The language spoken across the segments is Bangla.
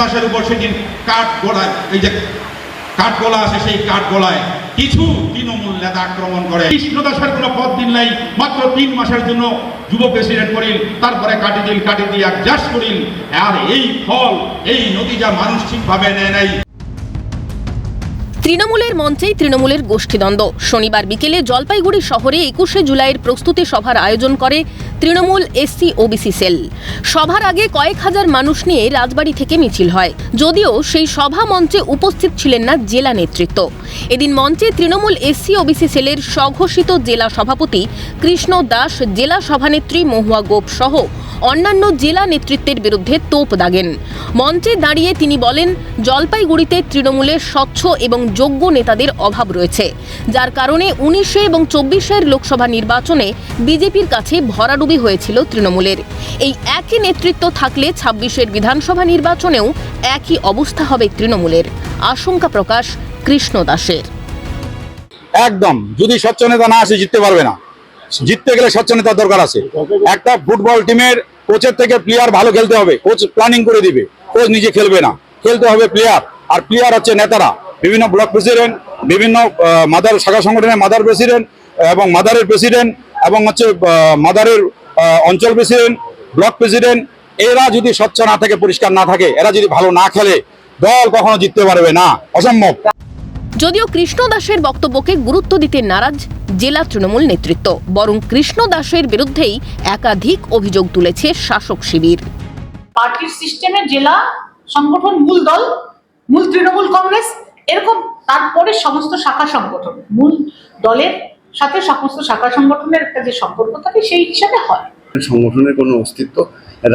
দাসের উপর সেদিন কাঠ গোলায়, এই যে কাঠ গোলা আছে সেই কাঠ গোলায় কিছু তৃণমূল নেতা আক্রমণ করে। কৃষ্ণ দাসের কোনো পদ দিন নাই, মাত্র তিন মাসের জন্য যুব প্রেসিডেন্ট করিল, তারপরে কাটি দিল কাটি দিয়ে অ্যাডজাস্ট করিল, আর এই ফল, এই নদীজা মানুষ ঠিকভাবে নেয় নাই। তৃণমূলের মঞ্চেই তৃণমূলের গোষ্ঠীদ্বন্দ্ব। শনিবার বিকেলে জলপাইগুড়ি শহরে একুশে জুলাইয়ের প্রস্তুতি সভার আয়োজন করে তৃণমূল এসসি ওবিসি সেল। সভার আগে কয়েক হাজার মানুষ নিয়ে রাজবাড়ি থেকে মিছিল হয়। যদিও সেই সভা মঞ্চে উপস্থিত ছিলেন না জেলা নেতৃত্ব। এদিন মঞ্চে তৃণমূল এসসি ওবিসি সেলের স্বঘোষিত জেলা সভাপতি কৃষ্ণ দাস, জেলা সভানেত্রী মহুয়া গোপ সহ অন্যান্য জেলা নেতৃত্বের বিরুদ্ধে তোপ দাগেন। মঞ্চে দাঁড়িয়ে তিনি বলেন, জলপাইগুড়িতে তৃণমূলের স্বচ্ছ এবং যোগ্য নেতাদের অভাব রয়েছে। যার কারণে উনিশে এবং চব্বিশের লোকসভা নির্বাচনে বিজেপির কাছে ভরাডুবি হয়েছিল তৃণমূলের। এই একই নেতৃত্ব থাকলে ছাব্বিশের বিধানসভা নির্বাচনেও একই অবস্থা হবে তৃণমূলের। আশঙ্কা প্রকাশ কৃষ্ণ দাসের। একদম, যদি স্বচ্ছ নেতা না আসে, জিততে পারবে না। জিততে গেলে স্বচ্ছ নেতার দরকার আছে। একটা ফুটবল টিমের কোচের থেকে প্লেয়ার ভালো খেলতে হবে। কোচ প্ল্যানিং করে দিবে। কোচ নিজে খেলবে না। খেলতে হবে প্লেয়ার আর প্লেয়ার হচ্ছে নেতারা। বিভিন্ন ব্লক প্রেসিডেন্ট বিভিন্ন মাদার শাখা সংগঠনের মাদার প্রেসিডেন্ট এবং মাদারের প্রেসিডেন্ট এবং হচ্ছে মাদারের অঞ্চল প্রেসিডেন্ট ব্লক প্রেসিডেন্ট এরা যদি স্বচ্ছ না থাকে পরিষ্কার না থাকে এরা যদি ভালো না খেলে দল কখনো জিততে পারবে না। অসম্ভব। যদিও কৃষ্ণ দাসের বক্তব্যকে গুরুত্ব দিতে নারাজ জেলা তৃণমূল নেতৃত্ব বরং কৃষ্ণ দাসের বিরুদ্ধেই একাধিক অভিযোগ তুলেছে শাসক শিবির। পার্টির সিস্টেমে জেলা সংগঠন মূল দল মূল তৃণমূল কংগ্রেস এরকম তারপরে সমস্ত শাখা সংগঠন মূল দলের সাথে সমস্ত শাখা সংগঠনের একটা যে সম্পর্ক থাকে সেই হিসাবে হয়। সংগঠনের কোনো অস্তিত্ব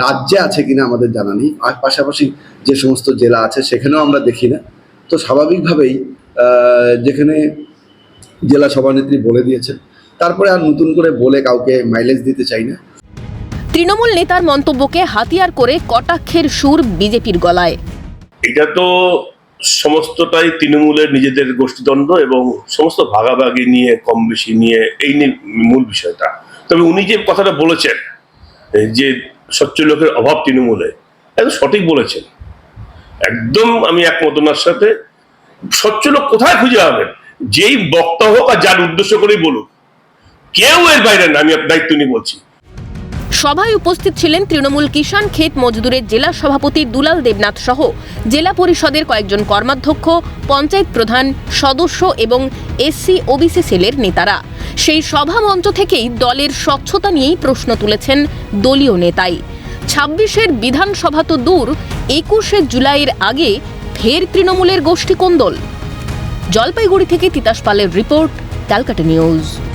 রাজ্যে আছে কিনা আমাদের জানা নেই। আর পাশাপাশি যে সমস্ত জেলা আছে সেখানেও আমরা দেখি না। তো স্বাভাবিকভাবেই যেখানে জেলা সভানেত্রী বলে দিয়েছেন তারপরে আর নতুন করে বলে কাউকে মাইলেজ দিতে চাই না। তৃণমূল নেতার মন্তব্যকে হাতিয়ার করে কটাক্ষের সুর বিজেপির গলায়। এটা তো সমস্তটাই তৃণমূলের নিজেদের গোষ্ঠীদ্বন্দ্ব এবং সমস্ত ভাগাভাগি নিয়ে, কম বেশি নিয়ে, এই নিয়ে মূল বিষয়টা। তবে উনি যে কথাটা বলেছেন যে স্বচ্ছ লোকের অভাব তৃণমূলে একদম সঠিক বলেছেন। একদম আমি একমত ওনার সাথে। স্বচ্ছ লোক কোথায় খুঁজে পাবেন? যেই বক্তা হোক আর যার উদ্দেশ্য করেই বলুক। কেউ এর বাইরে না, আমি দায়িত্ব নিয়ে বলছি। সভায় উপস্থিত ছিলেন তৃণমূল কিষাণ ক্ষেত মজদুরের জেলা সভাপতি দুলাল দেবনাথ সহ জেলা পরিষদের কয়েকজন কর্মাধ্যক্ষ, পঞ্চায়েত প্রধান, সদস্য এবং এসসি, ওবিসি সেলের নেতারা। সেই সভা মঞ্চ থেকেই দলের স্বচ্ছতা নিয়েই প্রশ্ন তুলেছেন দলীয় নেতাই। ছাব্বিশের বিধানসভা তো দূর, একুশে জুলাইয়ের আগে ফের তৃণমূলের গোষ্ঠী কোন্দল। জলপাইগুড়ি থেকে তিতাস পালের রিপোর্ট, ক্যালকাটা নিউজ।